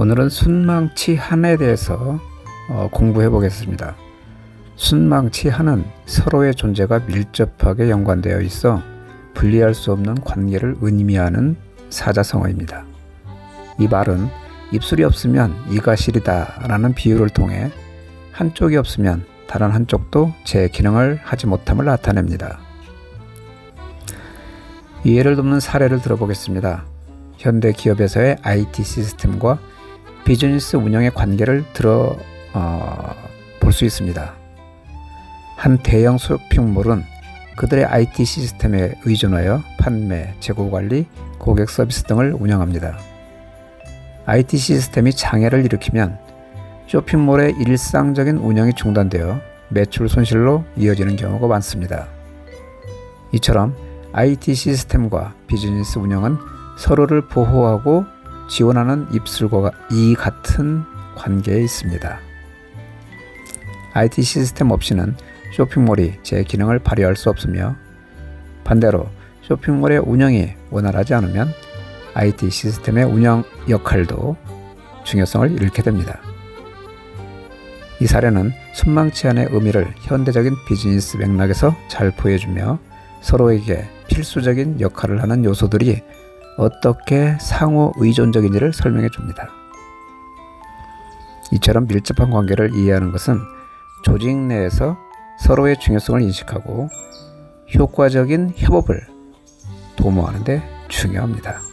오늘은 순망치 한에 대해서 어, 공부해 보겠습니다. 순망치 한은 서로의 존재가 밀접하게 연관되어 있어 분리할 수 없는 관계를 의미하는 사자성어입니다. 이 말은 입술이 없으면 이가 시리다 라는 비유를 통해 한쪽이 없으면 다른 한쪽도 제 기능을 하지 못함을 나타냅니다. 이해를 돕는 사례를 들어보겠습니다. 현대 기업에서의 IT 시스템과 비즈니스 운영의 관계를 들어 어, 볼 수 있습니다. 한 대형 쇼핑몰은 그들의 IT 시스템에 의존하여 판매, 재고 관리, 고객 서비스 등을 운영합니다. IT 시스템이 장애를 일으키면 쇼핑몰의 일상적인 운영이 중단되어 매출 손실로 이어지는 경우가 많습니다. 이처럼 IT 시스템과 비즈니스 운영은 서로를 보호하고 지원하는 입술과 이 같은 관계에 있습니다. IT 시스템 없이는 쇼핑몰이 제 기능을 발휘할 수 없으며 반대로 쇼핑몰의 운영이 원활하지 않으면 IT 시스템의 운영 역할도 중요성을 잃게 됩니다. 이 사례는 순망치 않의 의미를 현대적인 비즈니스 맥락에서 잘 보여주며 서로에게 필수적인 역할을 하는 요소들이 어떻게 상호 의존적인지를 설명해 줍니다. 이처럼 밀접한 관계를 이해하는 것은 조직 내에서 서로의 중요성을 인식하고 효과적인 협업을 도모하는 데 중요합니다.